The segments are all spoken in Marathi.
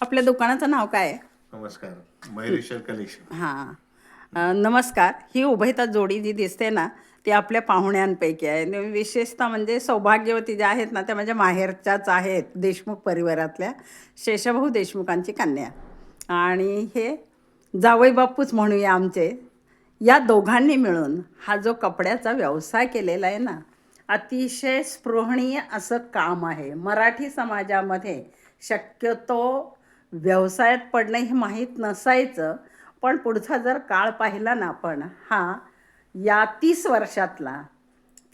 आपल्या दुकानाचं नाव काय आहे? नमस्कार. मयुरेश्वर कलेक्शन हां. अ, नमस्कार. ही उभयता जोडी जी दिसते ना ती आपल्या पाहुण्यांपैकी आहे. आणि विशेषतः म्हणजे सौभाग्यवती ज्या आहेत ना त्या म्हणजे माहेरच्याच आहेत देशमुख परिवारातल्या शेषभाऊ देशमुखांची कन्या. आणि हे जावई बापूच म्हणूया आमचे. या दोघांनी मिळून हा जो कपड्याचा व्यवसाय केलेला आहे ना अतिशय स्पृहणीय असं काम आहे. मराठी समाजामध्ये शक्यतो व्यवसायात पडणं हे माहीत नसायचं पण पुढचा जर काळ पाहिला ना आपण हा या तीस वर्षातला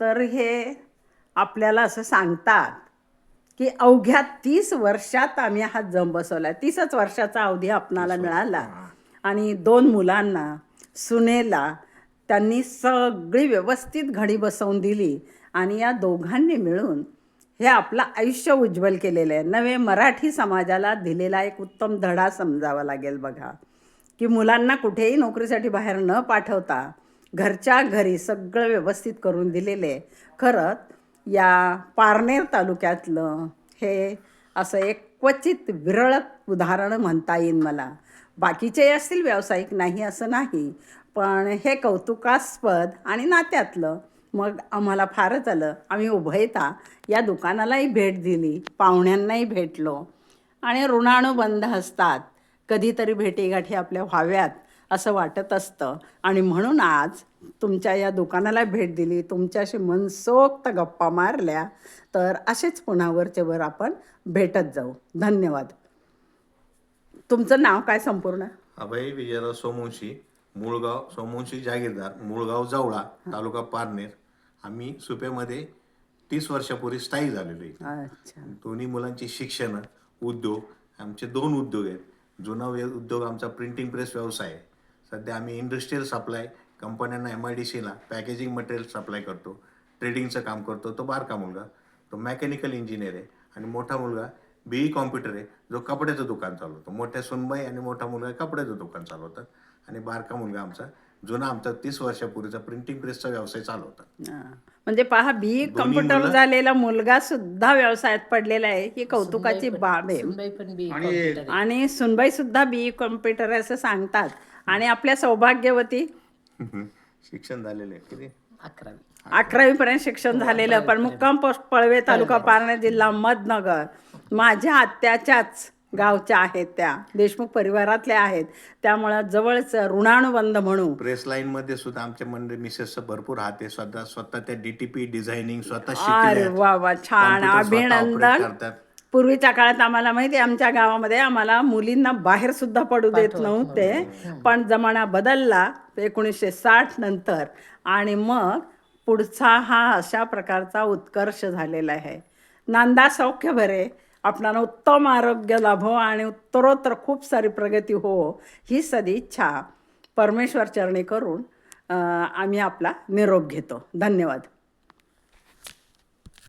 तर हे आपल्याला असं सांगतात की अवघ्या तीस वर्षात आम्ही हा जम बसवला तीसच वर्षाचा अवधी आपणाला मिळाला आणि दोन मुलांना सुनेला त्यांनी सगळी व्यवस्थित घडी बसवून दिली. आणि या दोघांनी मिळून हे आपलं आयुष्य उज्ज्वल केलेलं आहे. नवे मराठी समाजाला दिलेला एक उत्तम धडा समजावा लागेल बघा. की मुलांना कुठेही नोकरीसाठी बाहेर न पाठवता घरच्या घरी सगळं व्यवस्थित करून दिलेले खरंच या पारनेर तालुक्यातलं हे असं एक क्वचित विरळ उदाहरण म्हणता येईल मला. बाकीचे असतील व्यावसायिक नाही असं नाही. पण हे कौतुकास्पद आणि नात्यातलं मग आम्हाला फारच आलं. आम्ही उभयता या दुकानालाही भेट दिली पाहुण्यांनाही भेटलो. आणि ऋणानुबंध असतात कधीतरी भेटीगाठी आपल्या व्हाव्यात असं वाटत असतं. आणि म्हणून आज तुमच्या या दुकानाला भेट दिली. तुमच्याशी मनसोक्त गप्पा मारल्या. तर असेच पुन्हा वरचे वर आपण भेटत जाऊ. धन्यवाद. तुमचं नाव काय संपूर्ण? अभय विजयराव सोमवंशी मूळगाव सोमवंशी जागीरदार मूळगाव जवळा तालुका पारनेर. आम्ही सुप्यामध्ये तीस वर्षापूर्वी स्थायी झालेलो आहे दोन्ही मुलांची शिक्षण उद्योग आमचे दोन उद्योग आहेत. जुना उद्योग आमचा प्रिंटिंग प्रेस व्यवसाय आहे. सध्या आम्ही इंडस्ट्रीयल सप्लाय कंपन्यांना एम आय डी सीला पॅकेजिंग मटेरियल सप्लाय करतो. ट्रेडिंगचं काम करतो. तो बारका मुलगा तो मेकॅनिकल इंजिनियर आहे आणि मोठा मुलगा बीई कॉम्प्युटर आहे जो कपड्याचं दुकान चालवतो. मोठ्या सुनबाई आणि मोठा मुलगा कपड्याचं दुकान चालवतात. आणि बारका मुलगा आमचा जुना आमचा तीस वर्षापूर्वीचा प्रिंटिंग प्रेसचा व्यवसाय चालवतात. हा. म्हणजे पहा बी कम्प्युटर झालेला मुलगा सुद्धा व्यवसायात पडलेला आहे. ही कौतुकाची बाब आहे. आणि सुनबाई सुद्धा बी कॉम्प्युटर असं सांगतात. आणि आपल्या सौभाग्यवती शिक्षण झालेलं आहे. किती? अकरावी. अकरावी पर्यंत शिक्षण झालेलं पण मुक्काम पोस्ट पळवे तालुका पारणे जिल्हा मधनगर माझ्या आत्याच्याच गावच्या आहेत त्या. देशमुख परिवारातल्या आहेत. त्यामुळं जवळच ऋणानुबंध म्हणू. प्रेस लाईन मध्ये सुद्धा आमच्या मंडळी मिसेसचं भरपूर हात आहे स्वतः स्वतः त्या डीटीपी डिझायनिंग स्वतः अरे वा वा छान. Computer स्वतः operate अभिनंदन करतात. पूर्वीच्या काळात आम्हाला माहिती आहे, आमच्या गावामध्ये आम्हाला मुलींना बाहेर सुद्धा पडू देत नव्हते. पण जमाना बदलला एकोणीसशे साठ नंतर. आणि मग पुढचा हा अशा प्रकारचा उत्कर्ष झालेला आहे. नांदा सौख्य भरे. आपणाला उत्तम आरोग्य लाभो आणि उत्तरोत्तर खूप सारी प्रगती हो ही सदिच्छा परमेश्वर चरणी करून आम्ही आपला निरोप घेतो. धन्यवाद.